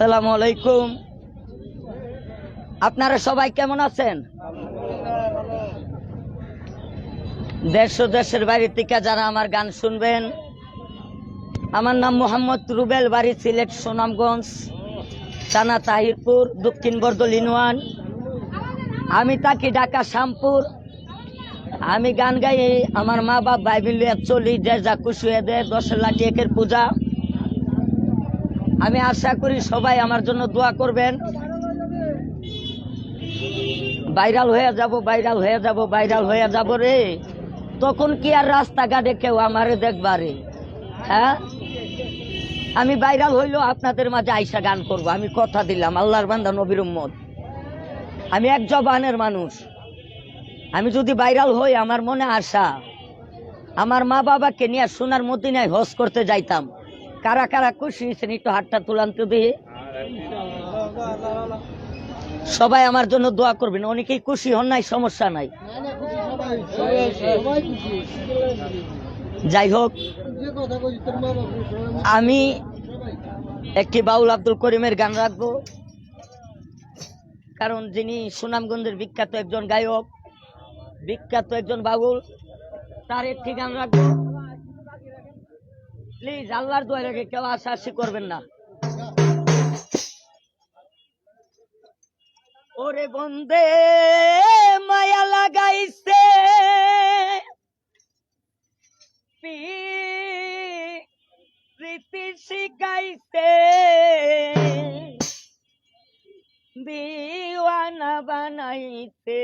সালাম আলাইকুম। আপনারা সবাই কেমন আছেন? দেশ ও দেশের বাড়ি থেকে যারা আমার গান শুনবেন, আমার নাম মোহাম্মদ রুবেল বাড়ি, সিলেট, সুনামগঞ্জ, থানা তাহিরপুর, দক্ষিণ বর্দল ইনওয়ান আমি থাকি ঢাকা, শ্যামপুর। আমি গান গাই আমার মা বাপ ভাই মিলে চলি, যে যা খুশি হয়ে দেয়, দশের লাঠি একের পূজা। আমি আশা করি সবাই আমার জন্য দোয়া করবেন। ভাইরাল হয়ে যাব, ভাইরাল হয়ে যাব, ভাইরাল হয়ে যাব রে। তখন কি আর রাস্তাঘাটে কেউ আমারে দেখবারে হ্যাঁ? আমি ভাইরাল হইলেও আপনাদের মাঝে আইসা গান করব। আমি কথা দিলাম, আল্লাহর বান্দা, নবীর আমি এক জবানের মানুষ। আমি যদি ভাইরাল হই, আমার মনে আশা। আমার মা বাবাকে নিয়ে সোনার মদিনায় হজ করতে যাইতাম। কারা কারা খুশি হয়েছেন একটু হাতটা তুলান তো দিয়ে সবাই আমার জন্য দোয়া করবেন। অনেকেই খুশি হন নাই, সমস্যা নাই। যাই হোক, আমি একটি বাউল আব্দুল করিমের গান রাখব। কারণ যিনি সুনামগঞ্জের বিখ্যাত একজন গায়ক, বিখ্যাত একজন বাউল, তার একটি গান রাখব। প্লিজ আল্লাহর দোয়া রেখে কেউ আশাআশি করবেন না। ওরে বন্দে, মায়া লাগাইছে। প্রীতি শিখাইছে। দিওয়ানা বানাইছে।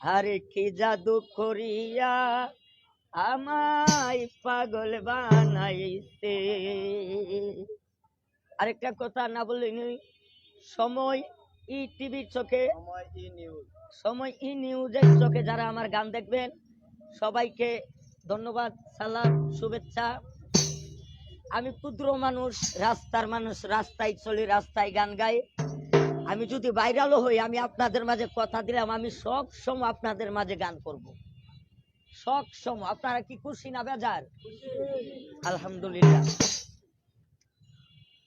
আরে কি জাদু করিয়া আমায় পাগল বানাইছে। আরেকটা কথা না বললে নই সময় ই টিভির চোখে সময় ই নিউজের চোখে যারা আমার গান দেখবেন সবাইকে ধন্যবাদ সালাম শুভেচ্ছা। আমি ক্ষুদ্র মানুষ রাস্তার মানুষ রাস্তায় চলি রাস্তায় গান গাই। আমি যদি ভাইরালও হই আমি আপনাদের মাঝে কথা দিলাম আমি সব সময় আপনাদের মাঝে গান করব। সময়। আপনারা কি খুশি না বেজার? আলহামদুলিল্লাহ।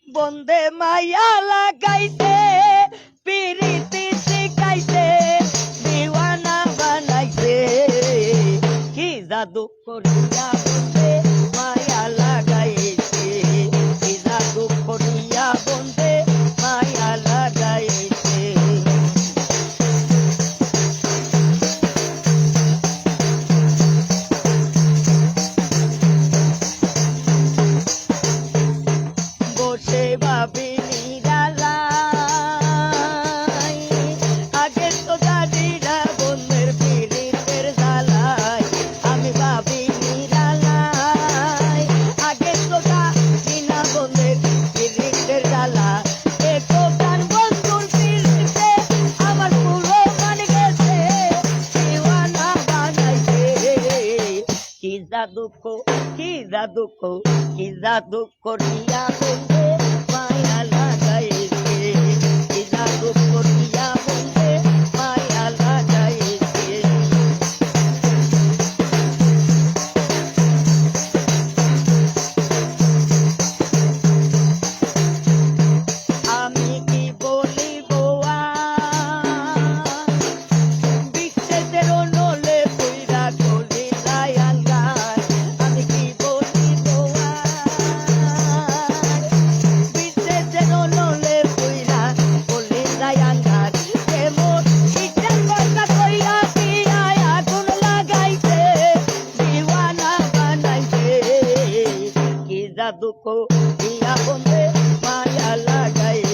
বন্দে মায়া লাগাইছে পিরিতি যা দুঃখ কি যা দুঃখ রিয়া জাদু করিয়া বন্ধে মায়া লাগাইছে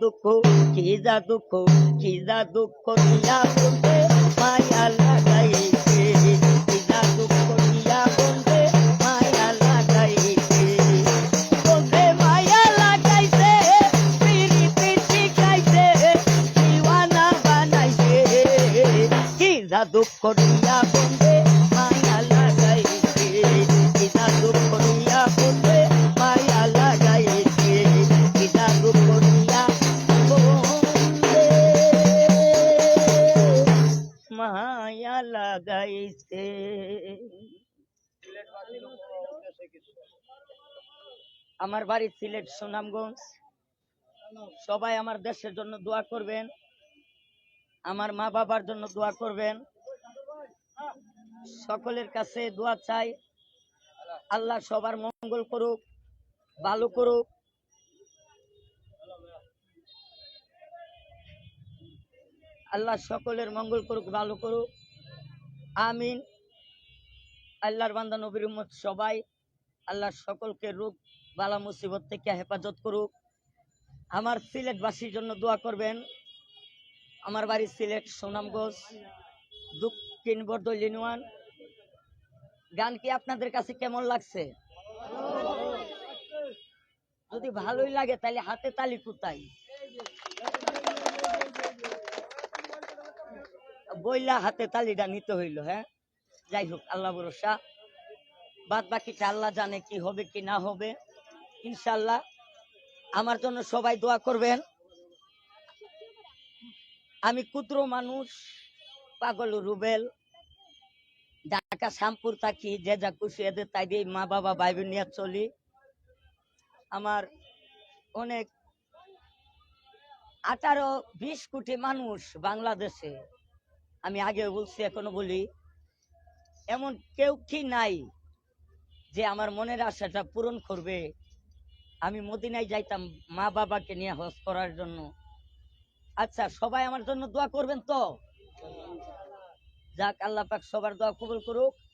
দুঃখ, কি যা দুঃখ, কি যা দুঃখ দিয়া বলতে মায়া লাগাইছে। দুঃখ বলতে মায়া লাগাইছে। দিওয়ানা বানাইছে। কি যা দুঃখ আমার বাড়ি সিলেট, সুনামগঞ্জ। সবাই আমার দেশের জন্য দোয়া করবেন। আমার মা বাবার জন্য দোয়া করবেন। সকলের কাছে দোয়া চাই। আল্লাহ সবার মঙ্গল করুক, ভালো করুক। আল্লাহ সকলের মঙ্গল করুক, ভালো করুক। আমিন। আল্লাহর বান্দা নবীর সবাই। আল্লাহ সকলকে রূপ বালা মুসিবত থেকে হেফাজত করুক। আমার সিলেটবাসীর জন্য দোয়া করবেন। আমার বাড়ি সিলেট, সুনামগঞ্জ, দক্ষিণ বরদল ইউনিয়ন গান কি আপনাদের কাছে কেমন লাগছে? যদি ভালোই লাগে, তাহলে হাতে তালি কোথায় বইলা হাতে তালিটা নিতে হইল হ্যাঁ? যাই হোক, আল্লাহ ভরসা। বাদ বাকিটা আল্লাহ জানে কি হবে কি না হবে। ইনশাল্লাহ। আমার জন্য সবাই দোয়া করবেন। আমি কুদ্র মানুষ, পাগল রুবেল। ঢাকা, শ্যামপুর থাকি, যে যা খুশি এদের তাই দিয়ে মা, বাবা ভাই বোন নিয়ে চলি। আমার অনেক আঠারো, বিশ কোটি মানুষ বাংলাদেশে। আমি আগে বলছি, এখনও বলি। এমন কেউ কি নাই যে আমার মনের আশাটা পূরণ করবে। আমি মদিনায় যাইতাম মা বাবাকে নিয়ে হজ করার জন্য। আচ্ছা সবাই আমার জন্য দোয়া করবেন তো? যাক, আল্লাহ পাক সবার দোয়া কবুল করুক।